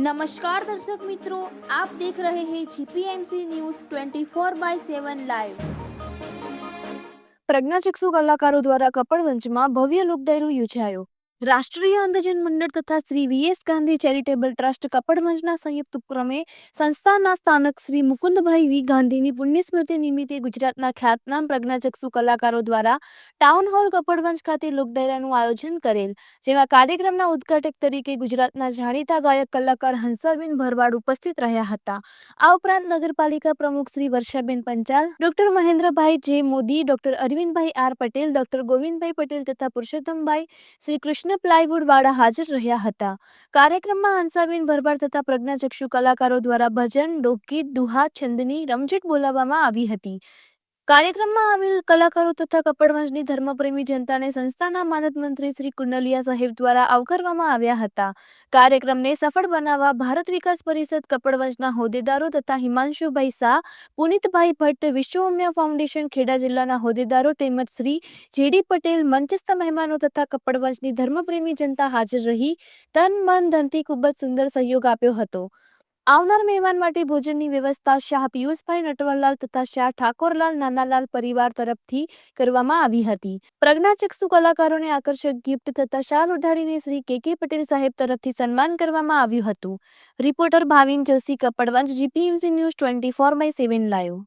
નમસ્કાર દર્શક મિત્રો આપ દેખ રહે હે જીપીએમસી ન્યૂઝ 24 બાય 7 લાઈવ પ્રજ્ઞાચક્ષુ કલાકારો દ્વારા કપડવંજમાં ભવ્ય લોકડાયરો યોજાયો. રાષ્ટ્રીય અંધજન મંડળ તથા Shri VS Gandhi charitable trust કપડવંજના સંયુક્ત ઉપક્રમે સંસ્થાના સ્થાનક શ્રી મુકુંદભાઈ વી ગાંધીની પુણ્યસ્મૃતિ નિમિત્તે ગુજરાતના ખ્યાતનામ પ્રજ્ઞાચક્ષુ કલાકારો દ્વારા ટાઉન હોલ કપડવંજ ખાતે લોકડાયરાનું આયોજન કરેલ જેવા કાર્યક્રમના ઉદ્ઘાટક તરીકે ગુજરાતના જાણીતા ગાયક કલાકાર હંસાબેન ભરવાડ ઉપસ્થિત રહ્યા હતા. આ ઉપરાંત નગરપાલિકા પ્રમુખ Shri Varshaben Panchal, doctor Mahendrabhai J Modi, doctor Arvindbhai R Patel, doctor Govindbhai Patel તથા પુરુષોત્તમભાઈ, શ્રી કૃષ્ણ પ્લાયવુડ વાળા હાજર રહ્યા હતા. કાર્યક્રમમાં હંસાબેન ભરભાર તથા પ્રજ્ઞાચક્ષુ કલાકારો દ્વારા ભજન લોકગીત દુહા છંદની રમઝટ બોલાવવામાં આવી હતી. કાર્યક્રમમાં આવેલ કલાકારો તથા કપડવંશની ધર્મપ્રેમી જનતાને સંસ્થાના માનદ મંત્રી શ્રી કુંડલિયા સાહેબ દ્વારા આવકારવામાં આવ્યા હતા. કાર્યક્રમને સફળ બનાવવા ભારત વિકાસ પરિષદ કપડવંશના હોદ્દેદારો તથા હિમાંશુભાઈ શાહ, પુનિતભાઈ ભટ્ટ વિશ્વઉમ્ય ફાઉન્ડેશન ખેડા જિલ્લાના હોદ્દેદારો તેમજ શ્રી જેડી પટેલ, મંચસ્થ મહેમાનો તથા કપડવંશની ધર્મપ્રેમી જનતા હાજર રહી. તન મન ધનથી ખૂબ જ સુંદર સહયોગ આપ્યો હતો. આવનાર મહેમાન માટે ભોજનની વ્યવસ્થા શાહ પિયુષભાઈ નટવરલાલ તથા શાહ ઠાકોરલાલ નાનાલાલ પરિવાર તરફથી કરવામાં આવી હતી. પ્રજ્ઞાચક્ષુ કલાકારોને આકર્ષક ગિફ્ટ તથા શાલ ઉઢાડીને શ્રી કે કે પટેલ સાહેબ તરફથી સન્માન કરવામાં આવ્યું હતું. Reporter Bhavin Joshi Kapadvanj GPMC news twenty four by seven live.